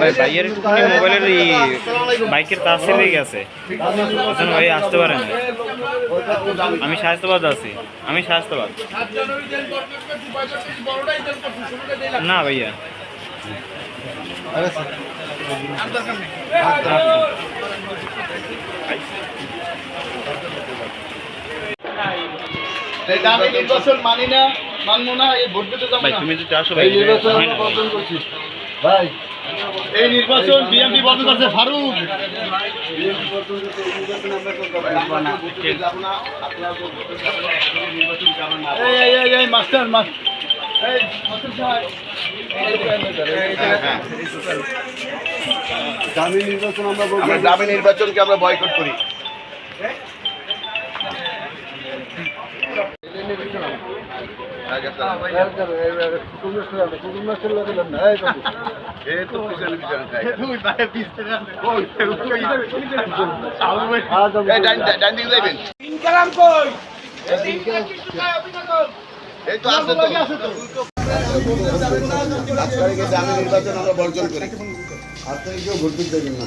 ভাই ভাইয়ের একটুখানি মোবাইলের এই বাইকের তার ছিঁড়ে গেছে। ওখানে ভাই আসতে পারে না আমি শায়স্তাবাদ আছি। আমি শায়স্তাবাদ না ভাইয়া। নির্বাচন মানি না মানবো না এই ভোট দিতে যাব না। তুমি যদি আসো ভাই নির্বাচন হয়। করছি। ভাই। এই নির্বাচন বিএনপি বর্জন করছে ফারুক। এই, এই, এই, এই, মাস্টার দামি নির্বাচন আমরা আমরা গ্রামে নির্বাচনকে আমরা বয়কট করি। এই যাবেন তো আছে তো আজকালকে গ্রামে নির্বাচন আমরা বর্জন করি আপনাকে কেউ ভোট দিতে দেবেন না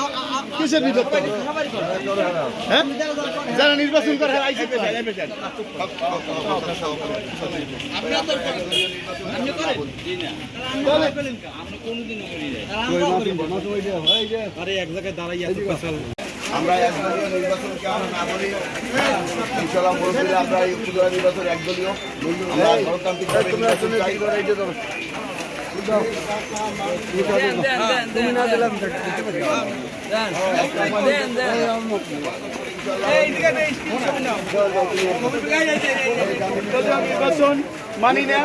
কিসের নির্বাচন হ্যাঁ? যারা নির্বাচন করে আইসি আমরা একদলীয় নির্বাচনকে আমরা না বলি ইনশাল্লাহ আমরা এই উপজেলা নির্বাচন একদলীয়। আমরা গণতান্ত্রিকভাবে নির্বাচন মানি না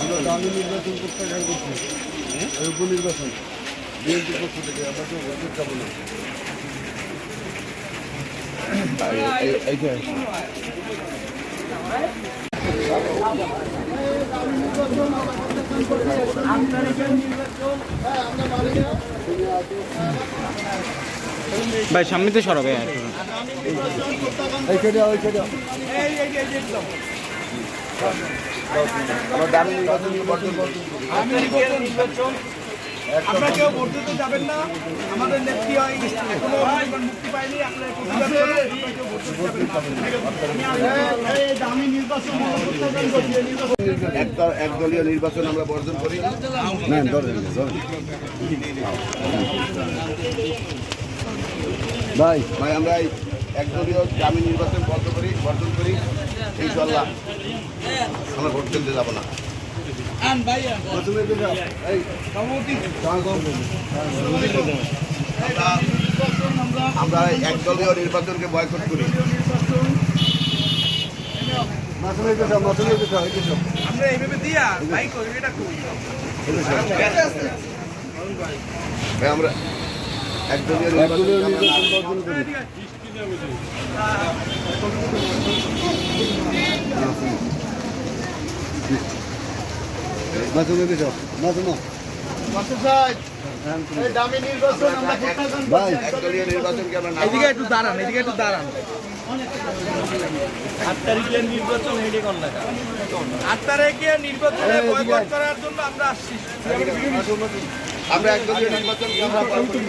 আমরা দামি নির্বাচন প্রত্যাখ্যান করছি উপনির্বাচন বিএনপির পক্ষ থেকে আমরা ভোট যাব না ভাই সামনে তো সরবে আমরা দামি নির্বাচনকে বর্জন আমরা কেউ ভোট দিতে যাবেন না। আমাদের নেত্রী হয় এখনও মুক্তি পায়নি আপনারা একদলীয় নির্বাচন আমরা বর্জন করি। ভাই ভাই আমরা একদলীয় গ্রামীণ নির্বাচন বন্ধ করি বর্জন করি। ইনশাল্লাহ আমরা ভোট দিতে যাব না। আমরা একদলীয় নির্বাচনকে বয়কট করি। আমরা এইভাবে দিয়া ভাই করি এটা করি। ভাই আমরা একদলীয় নির্বাচনকে আমরা না- বর্জন করি মাসুমের কথা মাসুমা মাসুম সাহেব এই দামি নির্বাচন আমরা প্রত্যাখ্যান ভাই একদলীয় নির্বাচনকে আমরা না এদিকে একটু দাঁড়ান এদিকে একটু দাঁড়ান আট তারিখের নির্বাচন হেডে না আট তারিখে নির্বাচনে বয়কট করার জন্য আমরা আসছি আমরা একদলীয় করি